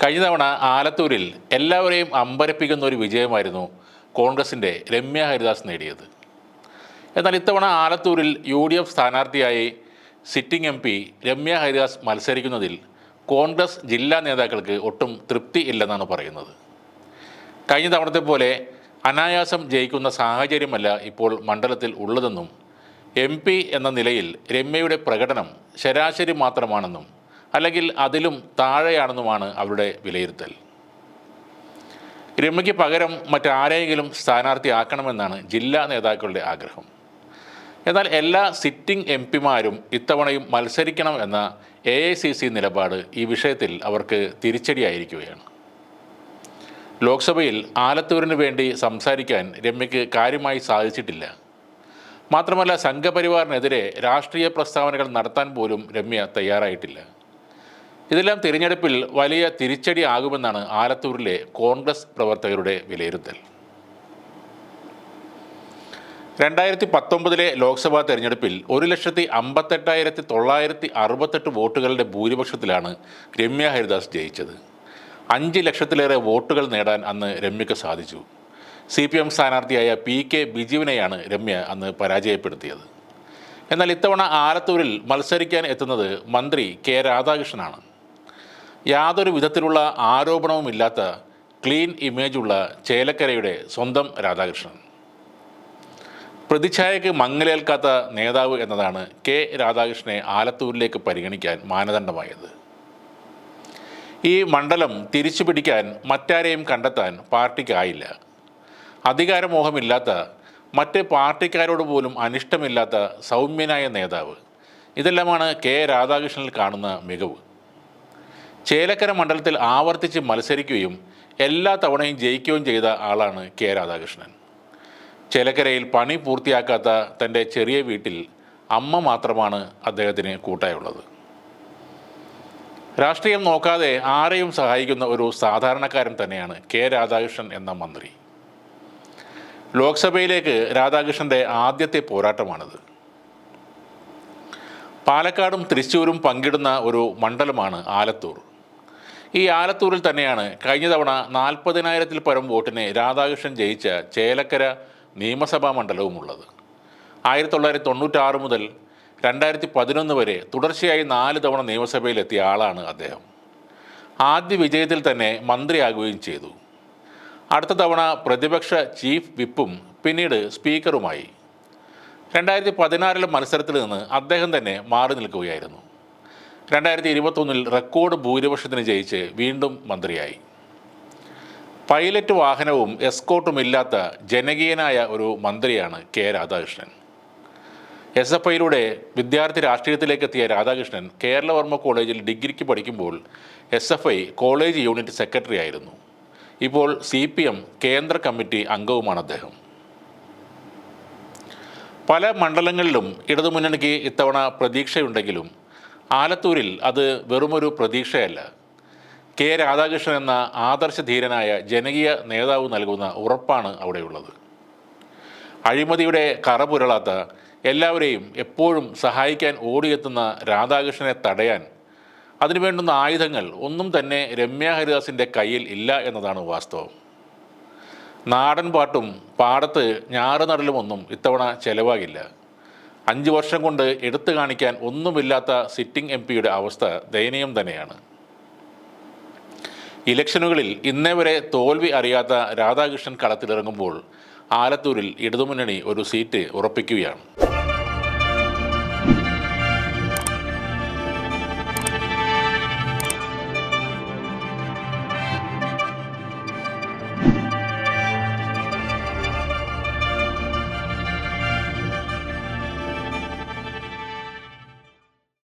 കഴിഞ്ഞ തവണ ആലത്തൂരിൽ എല്ലാവരെയും അമ്പരപ്പിക്കുന്ന ഒരു വിജയമായിരുന്നു കോൺഗ്രസിന്റെ രമ്യ ഹരിദാസ് നേടിയത്. എന്നാൽ ഇത്തവണ ആലത്തൂരിൽ യു ഡി എഫ് സ്ഥാനാർത്ഥിയായി sitting M P Ramya Haridas മത്സരിക്കുന്നതിൽ Congress ജില്ലാ നേതാക്കൾക്ക് ഒട്ടും തൃപ്തി ഇല്ലെന്നാണ് പറയുന്നത്. കഴിഞ്ഞ തവണത്തെ പോലെ അനായാസം ജയിക്കുന്ന സാഹചര്യമല്ല ഇപ്പോൾ മണ്ഡലത്തിൽ ഉള്ളതെന്നും എം എന്ന നിലയിൽ രമ്യയുടെ പ്രകടനം ശരാശരി മാത്രമാണെന്നും അല്ലെങ്കിൽ അതിലും താഴെയാണെന്നുമാണ് അവരുടെ വിലയിരുത്തൽ. രമ്യയ്ക്ക് പകരം മറ്റാരെയെങ്കിലും സ്ഥാനാർത്ഥിയാക്കണമെന്നാണ് ജില്ലാ നേതാക്കളുടെ ആഗ്രഹം. എന്നാൽ എല്ലാ സിറ്റിംഗ് എം പിമാരും ഇത്തവണയും മത്സരിക്കണം എന്ന എ ഐ സി സി നിലപാട് ഈ വിഷയത്തിൽ അവർക്ക് തിരിച്ചടിയായിരിക്കുകയാണ്. ലോക്സഭയിൽ ആലത്തൂരിന് വേണ്ടി സംസാരിക്കാൻ രമ്യയ്ക്ക് കാര്യമായി സാധിച്ചിട്ടില്ല. മാത്രമല്ല സംഘപരിവാറിനെതിരെ രാഷ്ട്രീയ പ്രസ്താവനകൾ നടത്താൻ പോലും രമ്യ തയ്യാറായിട്ടില്ല. ഇതെല്ലാം തിരഞ്ഞെടുപ്പിൽ വലിയ തിരിച്ചടി ആകുമെന്നാണ് ആലത്തൂരിലെ കോൺഗ്രസ് പ്രവർത്തകരുടെ വിലയിരുത്തൽ. രണ്ടായിരത്തി പത്തൊമ്പതിലെ ലോക്സഭാ തെരഞ്ഞെടുപ്പിൽ ഒരു ലക്ഷത്തി അമ്പത്തെട്ടായിരത്തി തൊള്ളായിരത്തി അറുപത്തെട്ട് വോട്ടുകളുടെ ഭൂരിപക്ഷത്തിലാണ് രമ്യ ഹരിദാസ് ജയിച്ചത്. അഞ്ച് ലക്ഷത്തിലേറെ വോട്ടുകൾ നേടാൻ അന്ന് രമ്യക്ക് സാധിച്ചു. സി പി എം സ്ഥാനാർത്ഥിയായ പി കെ ബിജുവിനെയാണ് രമ്യ അന്ന് പരാജയപ്പെടുത്തിയത്. എന്നാൽ ഇത്തവണ ആലത്തൂരിൽ മത്സരിക്കാൻ എത്തുന്നത് മന്ത്രി കെ രാധാകൃഷ്ണനാണ്. യാതൊരു വിധത്തിലുള്ള ആരോപണവുമില്ലാത്ത ക്ലീൻ ഇമേജുള്ള ചേലക്കരയുടെ സ്വന്തം രാധാകൃഷ്ണൻ. പ്രതിച്ഛായക്ക് മങ്ങലേൽക്കാത്ത നേതാവ് എന്നതാണ് കെ രാധാകൃഷ്ണനെ ആലത്തൂരിലേക്ക് പരിഗണിക്കാൻ മാനദണ്ഡമായത്. ഈ മണ്ഡലം തിരിച്ചു പിടിക്കാൻ മറ്റാരെയും കണ്ടെത്താൻ പാർട്ടിക്കായില്ല. അധികാരമോഹമില്ലാത്ത മറ്റ് പാർട്ടിക്കാരോട് പോലും അനിഷ്ടമില്ലാത്ത സൗമ്യനായ നേതാവ്. ഇതെല്ലാമാണ് കെ രാധാകൃഷ്ണനിൽ കാണുന്ന മികവ്. ചേലക്കര മണ്ഡലത്തിൽ ആവർത്തിച്ച് മത്സരിക്കുകയും എല്ലാ തവണയും ജയിക്കുകയും ചെയ്ത ആളാണ് കെ രാധാകൃഷ്ണൻ. ചേലക്കരയിൽ പണി പൂർത്തിയാക്കാത്ത തന്റെ ചെറിയ വീട്ടിൽ അമ്മ മാത്രമാണ് അദ്ദേഹത്തിന് കൂട്ടായുള്ളത്. രാഷ്ട്രീയം നോക്കാതെ ആരെയും സഹായിക്കുന്ന ഒരു സാധാരണക്കാരൻ തന്നെയാണ് കെ രാധാകൃഷ്ണൻ എന്ന മന്ത്രി. ലോക്സഭയിലേക്ക് രാധാകൃഷ്ണന്റെ ആദ്യത്തെ പോരാട്ടമാണിത്. പാലക്കാടും തൃശ്ശൂരും പങ്കിടുന്ന ഒരു മണ്ഡലമാണ് ആലത്തൂർ. ഈ ആലത്തൂരിൽ തന്നെയാണ് കഴിഞ്ഞ തവണ നാൽപ്പതിനായിരത്തിൽ പരം വോട്ടിന് രാധാകൃഷ്ണൻ ജയിച്ച ചേലക്കര നിയമസഭാ മണ്ഡലവുമുള്ളത്. ആയിരത്തി തൊള്ളായിരത്തി തൊണ്ണൂറ്റാറ് മുതൽ രണ്ടായിരത്തി പതിനൊന്ന് വരെ തുടർച്ചയായി നാല് തവണ നിയമസഭയിലെത്തിയ ആളാണ് അദ്ദേഹം. ആദ്യ വിജയത്തിൽ തന്നെ മന്ത്രിയാകുകയും ചെയ്തു. അടുത്ത തവണ പ്രതിപക്ഷ ചീഫ് വിപ്പും പിന്നീട് സ്പീക്കറുമായി. രണ്ടായിരത്തി പതിനാറിലെ മത്സരത്തിൽ നിന്ന് അദ്ദേഹം തന്നെ മാറി നിൽക്കുകയായിരുന്നു. രണ്ടായിരത്തി ഇരുപത്തൊന്നിൽ റെക്കോർഡ് ഭൂരിപക്ഷത്തിന് ജയിച്ച് വീണ്ടും മന്ത്രിയായി. പൈലറ്റ് വാഹനവും എസ്കോട്ടും ഇല്ലാത്ത ജനകീയനായ ഒരു മന്ത്രിയാണ് കെ രാധാകൃഷ്ണൻ. എസ് എഫ് ഐയിലൂടെ വിദ്യാർത്ഥി രാഷ്ട്രീയത്തിലേക്ക് എത്തിയ രാധാകൃഷ്ണൻ കേരളവർമ്മ കോളേജിൽ ഡിഗ്രിക്ക് പഠിക്കുമ്പോൾ S F I college unit secretary ആയിരുന്നു. ഇപ്പോൾ സി പി എം കേന്ദ്ര കമ്മിറ്റി അംഗവുമാണ് അദ്ദേഹം. പല മണ്ഡലങ്ങളിലും ഇടതുമുന്നണിക്ക് ഇത്തവണ പ്രതീക്ഷയുണ്ടെങ്കിലും ആലത്തൂരിൽ അത് വെറുമൊരു പ്രതീക്ഷയല്ല. കെ രാധാകൃഷ്ണൻ എന്ന ആദർശധീരനായ ജനകീയ നേതാവ് നൽകുന്ന ഉറപ്പാണ് അവിടെയുള്ളത്. അഴിമതിയുടെ കറപുരളാത്ത എല്ലാവരെയും എപ്പോഴും സഹായിക്കാൻ ഓടിയെത്തുന്ന രാധാകൃഷ്ണനെ തടയാൻ അതിനു വേണ്ടുന്ന ആയുധങ്ങൾ ഒന്നും തന്നെ രമ്യ ഹരിദാസിന്റെ കയ്യിൽ ഇല്ല എന്നതാണ് വാസ്തവം. നാടൻ പാട്ടും പാടത്ത് ഞാറുനടലുമൊന്നും ഇത്തവണ ചെലവാകില്ല. അഞ്ച് വർഷം കൊണ്ട് എടുത്തു കാണിക്കാൻ ഒന്നുമില്ലാത്ത സിറ്റിംഗ് എം പിയുടെ അവസ്ഥ ദയനീയം തന്നെയാണ്. ഇലക്ഷനുകളിൽ ഇന്നേ വരെ തോൽവി അറിയാത്ത രാധാകൃഷ്ണൻ കളത്തിലിറങ്ങുമ്പോൾ ആലത്തൂരിൽ ഇടതുമുന്നണി ഒരു സീറ്റ് ഉറപ്പിക്കുകയാണ്.